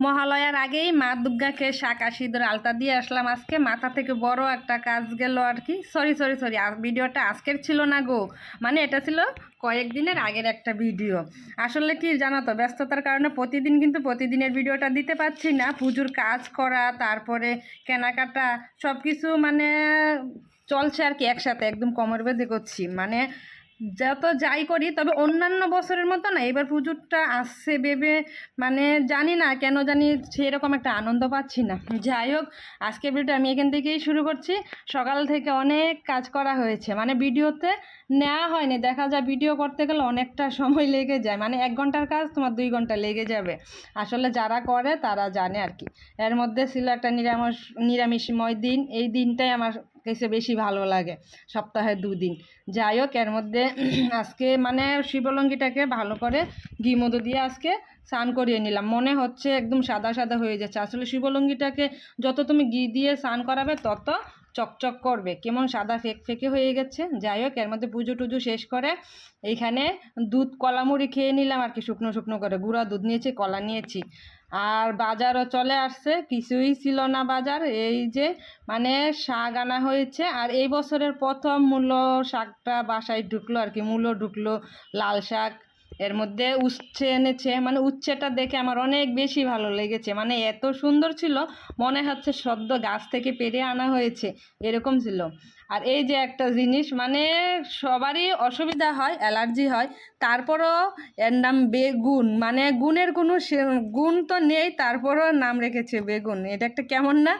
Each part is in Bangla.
মহালয়ার আগেই মা দুর্গাকে শাক সিঁদুর আলতা দিয়ে আসলাম আজকে। মাথা থেকে বড় একটা কাজ গেল আর কি। সরি সরি সরি ভিডিওটা আজকের ছিল না গো। মানে এটা ছিল কয়েকদিনের আগের একটা ভিডিও। আসলে কি জানো তো, ব্যস্ততার কারণে প্রতিদিন কিন্তু প্রতিদিনের ভিডিওটা দিতে পারছি না। পুজোর কাজ করা, তারপরে কেনাকাটা সব কিছু মানে চলছে আর কি একসাথে। একদম কমর বেঁধে করছি। মানে যত যাই করি, তবে অন্যান্য বছরের মতো না, এবার পুজোরটা আসছে ভেবে মানে জানি না, কেন জানি সেরকম একটা আনন্দ পাচ্ছি না। যাই হোক আজকে ভিডিও আমি এখান থেকেই শুরু করছি। সকাল থেকে অনেক কাজ করা হয়েছে মানে ভিডিওতে নেওয়া হয়নি, দেখা যায় ভিডিও করতে গেলে অনেকটা সময় লেগে যায় মানে এক ঘণ্টার কাজ, তোমার দুই ঘণ্টা লেগে যাবে। আসলে যারা করে তারা জানে আর কি। এর মধ্যে ছিল একটা নিরামিষ নিরামিষময় দিন, এই দিনটাই আমার কাছে বেশি ভালো লাগে, সপ্তাহে দুদিন। যাই হোক, এর মধ্যে আজকে মানে শিবলঙ্গিটাকে ভালো করে ঘি মধু দিয়ে আজকে স্নান করিয়ে নিলাম। মনে হচ্ছে একদম সাদা সাদা হয়ে যাচ্ছে। আসলে শিবলঙ্গিটাকে যত তুমি ঘি দিয়ে স্নান করাবে, তত চকচক করবে। কেমন সাদা ফেক ফেকে হয়ে গেছে। যাই হোক, এর মধ্যে পুজো টুজো শেষ করে এইখানে দুধ, কলামুড়ি খেয়ে নিলাম আর কি। শুকনো শুকনো করে গুঁড়া দুধ নিয়েছি, কলা নিয়েছি। আর বাজারও চলে আসছে, কিছুই ছিল না বাজার। এই যে মানে শাক আনা হয়েছে আর এই বছরের প্রথম মূল্য শাকটা বাসায় ঢুকলো আর কি, মূল্য ঢুকলো লাল শাক। এর মধ্যে উচ্ছে এনেছে মানে উচ্ছেটা দেখে আমার অনেক বেশি ভালো লেগেছে। মানে এত সুন্দর ছিল, মনে হচ্ছে সদ্য গাছ থেকে পেরে আনা হয়েছে, এরকম ছিল। আর এই যে একটা জিনিস মানে সবারই অসুবিধা হয়, অ্যালার্জি হয়। তারপরও এর নাম বেগুন মানে গুণের কোনো গুণ তো নেই, তারপরও নাম রেখেছে বেগুন। এটা একটা কেমন না?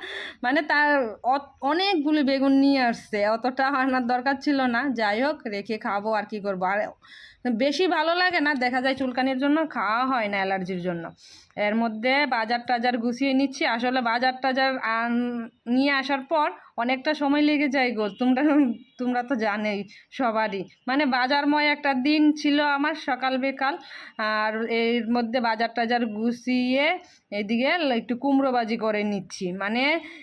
মানে তার অনেকগুলো বেগুন নিয়ে আসছে, অতটা আনার দরকার ছিল না। যাই হোক, রেখে খাব আর কি করব। আর বেশি ভালো লাগে না, দেখা যায় চুলকানির জন্য, খাওয়া হয় না অ্যালার্জির জন্য। এর মধ্যে বাজার টাজার গুছিয়ে নিচ্ছি। আসলে বাজার টাজার নিয়ে আসার পর অনেকটা সময় লেগে যায় গো। তোমরা তোমরা তো জানেই সবারই। মানে বাজারময় একটা দিন ছিল আমার সকাল বিকাল। আর এর মধ্যে বাজার টাজার গুছিয়ে এদিকে একটু কুমড়োবাজি করে নিচ্ছি। মানে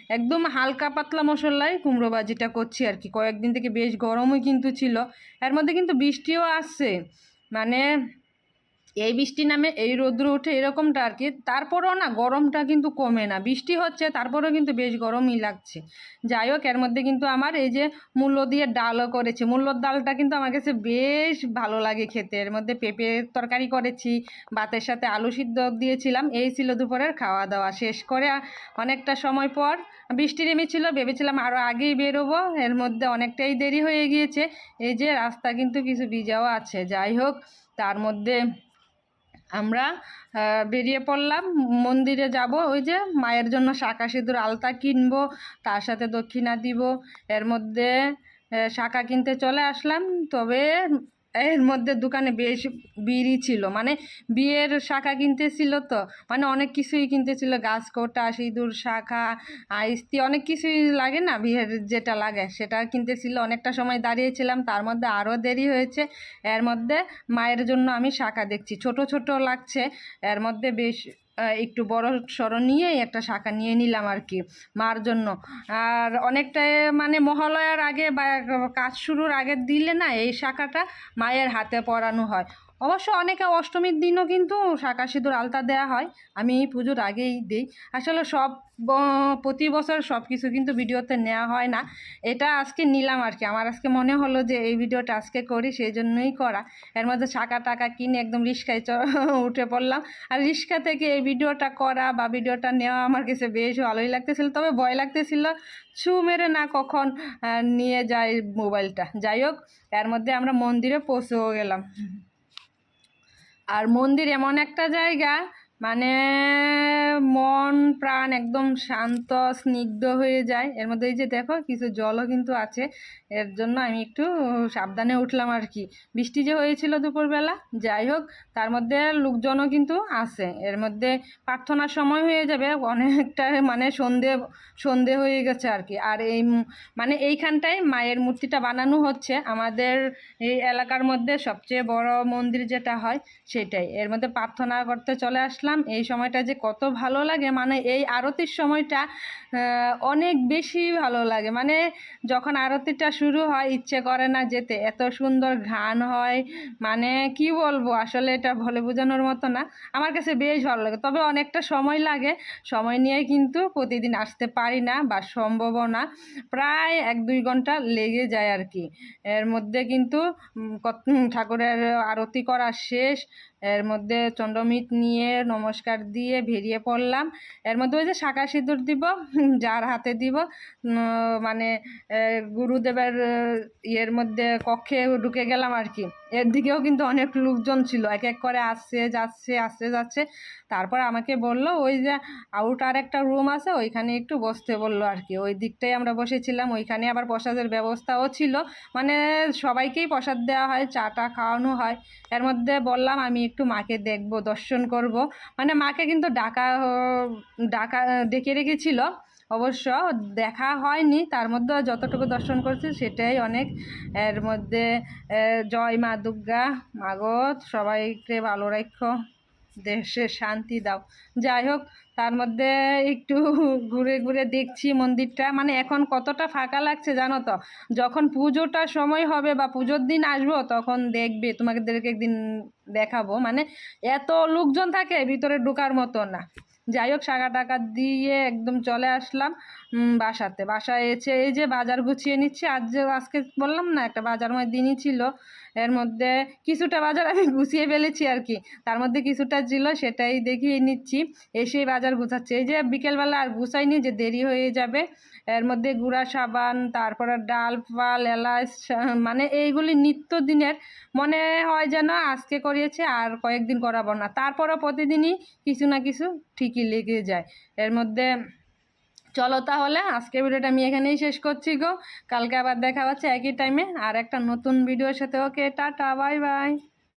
একদম হালকা পাতলা মশলায় কুমড়োবাজিটা করছি আর কি। কয়েকদিন থেকে বেশ গরমই কিন্তু ছিল। এর মধ্যে কিন্তু বৃষ্টিও আসছে। মানে এই বৃষ্টি নামে এই রৌদ্র ওঠে এরকমটা আর কি। তারপরেও না গরমটা কিন্তু কমে না। বৃষ্টি হচ্ছে, তারপরেও কিন্তু বেশ গরমই লাগছে। যাই হোক, এর মধ্যে কিন্তু আমার এই যে মূল্য দিয়ে ডালও করেছে। মূল্যর ডালটা কিন্তু আমার কাছে বেশ ভালো লাগে খেতে। এর মধ্যে পেঁপের তরকারি করেছি, ভাতের সাথে আলু সিদ্ধ দিয়েছিলাম। এই ছিল দুপুরের খাওয়া দাওয়া শেষ করে অনেকটা সময় পর বৃষ্টি নেমেছিল, ভেবেছিলাম আরও আগেই বেরোবো। এর মধ্যে অনেকটাই দেরি হয়ে গিয়েছে। এই যে রাস্তা কিন্তু কিছু ভিজাও আছে। যাই হোক, তার মধ্যে আমরা বেরিয়ে পড়লাম। মন্দিরে যাব, ওই যে মায়ের জন্য শাঁখা সিঁদুর আলতা কিনব, তার সাথে দক্ষিণা দিব। এর মধ্যে শাঁখা কিনতে চলে আসলাম। তবে এর মধ্যে দোকানে বেশ বিড়ি ছিল। মানে বিয়ের শাখা কিনতেছিল তো। মানে অনেক কিছুই কিনতেছিল। গাছ কোটা সিঁদুর শাখা আইস্তি অনেক কিছুই লাগে না বিয়ের যেটা লাগে, সেটা কিনতেছিল। অনেকটা সময় দাঁড়িয়েছিলাম, তার মধ্যে আরও দেরি হয়েছে। এর মধ্যে মায়ের জন্য আমি শাখা দেখছি। ছোট ছোট লাগছে। এর মধ্যে বেশ একটু বড় সড়ো নিয়ে একটা শাখা নিয়ে নিলাম আর কি, মার জন্য। আর অনেকটা মানে মহালয়ার আগে বা কাজ শুরুর আগে দিলে না এই শাখাটা মায়ের হাতে পরানো হয়। অবশ্য অনেকে অষ্টমীর দিনও কিন্তু শাঁখা সিঁদুর আলতা দেওয়া হয়। আমি এই পুজোর আগেই দিই। আসলে সব প্রতি বছর সব কিছু কিন্তু ভিডিওতে নেওয়া হয় না। এটা আজকে নিলাম আর কি। আমার আজকে মনে হলো যে এই ভিডিওটা আজকে করি, সেই জন্যই করা। এর মধ্যে শাঁখা টাকা কিনে একদম রিক্সায় উঠে পড়লাম। আর রিক্সা থেকে এই ভিডিওটা করা বা ভিডিওটা নেওয়া আমার কাছে বেশ ভালোই লাগতেছিল। তবে ভয় লাগতেছিল, ছু মেরে না কখন নিয়ে যায় মোবাইলটা। যাই হোক, এর মধ্যে আমরা মন্দিরে পৌঁছেও গেলাম। আর মন্দির এমন একটা জায়গা মানে মন, প্রাণ একদম শান্ত, স্নিগ্ধ হয়ে যায়। এর মধ্যে এই যে দেখো, কিছু জলও কিন্তু আছে। এর জন্য আমি একটু সাবধানে উঠলাম আর কি। বৃষ্টি যে হয়েছিল দুপুরবেলা, যাই হোক, তার মধ্যে লোকজনও কিন্তু আছে। এর মধ্যে প্রার্থনার সময় হয়ে যাবে, অনেকটা মানে সন্ধে সন্ধে হয়ে গেছে আর কি। আর এই মানে এইখানটায় মায়ের মূর্তিটা বানানো হচ্ছে। আমাদের এই এলাকার মধ্যে সবচেয়ে বড় মন্দির যেটা হয়, সেটাই। এর মধ্যে প্রার্থনা করতে চলে আসলাম। আসলাম। এই সময়টা যে কত ভালো লাগে মানে এই আরতির সময়টা অনেক বেশি ভালো লাগে। মানে যখন আরতিটা শুরু হয়, ইচ্ছে করে না যেতে। এত সুন্দর গান হয় মানে কি বলব? আসলে এটা বলে বোঝানোর মতো না। আমার কাছে বেশ ভালো লাগে। তবে অনেকটা সময় লাগে। সময় নিয়ে কিন্তু প্রতিদিন আসতে পারি না বা সম্ভবও না। প্রায় এক দুই ঘণ্টা লেগে যায় আর কি। এর মধ্যে কিন্তু ঠাকুরের আরতি করা শেষ। এর মধ্যে চন্দ্রমিত নিয়ে নমস্কার দিয়ে বেরিয়ে পড়লাম। এর মধ্যে ওই যে শাঁকা সিঁদুর দিব, যার হাতে দিব মানে গুরুদেবের ইয়ের মধ্যে কক্ষে ঢুকে গেলাম আর কি। এর দিকেও কিন্তু অনেক লোকজন ছিল। এক এক করে আসছে, যাচ্ছে আসছে, যাচ্ছে। তারপর আমাকে বলল, ওই যে আউট আর একটা রুম আছে, ওইখানে একটু বসতে। বলল আর কি। ওই দিকটাই আমরা বসেছিলাম, ওইখানে আবার প্রসাদের ব্যবস্থাও ছিল। মানে সবাইকেই প্রসাদ দেওয়া হয়, চাটা খাওয়ানো হয়। এর মধ্যে বললাম, আমি একটু মাকে দেখব, দর্শন করব। মানে মাকে কিন্তু ডাকা ডাকা, ডেকে রেখেছিল। অবশ্য দেখা হয়নি, তার মধ্যে যতটুকু দর্শন করছি সেটাই অনেক। এর মধ্যে জয় মা দুর্গা মাগত সবাইকে ভালো রাখো, দেশে শান্তি দাও। যাই হোক তার মধ্যে একটু ঘুরে ঘুরে দেখছি মন্দিরটা। মানে এখন কতটা ফাঁকা লাগছে জানো তো? যখন পুজোটার সময় হবে বা পুজোর দিন আসব, তখন দেখবে তোমাদেরকে একদিন দেখাবো। মানে এত লোকজন থাকে, ভিতরে ঢোকার মতো না। যাই হোক, শাখা টাকা দিয়ে একদম চলে আসলাম বাসাতে। বাসায় এসে এই যে বাজার গুছিয়ে নিচ্ছি। আজ যে আজকে বললাম না, একটা বাজারময় দিনই ছিল। এর মধ্যে কিছুটা বাজার আমি গুছিয়ে ফেলেছি আর কি। তার মধ্যে কিছুটা ছিল, সেটাই দেখিয়ে নিচ্ছি। এসে বাজার গুছাচ্ছি। এই যে বিকেলবেলা আর গুছাইনি যে দেরি হয়ে যাবে, এর মধ্যে গুঁড়া সাবান, তারপরে ডাল ফাল এলাচ মানে এইগুলি নিত্য দিনের মনে হয় যেন আজকে করিয়েছে আর কয়েকদিন করাবো না। তারপরও প্রতিদিনই কিছু না কিছু ঠিকই লেগে যায়। এর মধ্যে চলো তাহলে আজকে ভিডিওটা আমি এখানেই শেষ করছি গো। কালকে আবার দেখা হচ্ছে একই টাইমে আর একটা নতুন ভিডিওর সাথে। Okay, tata, bye bye.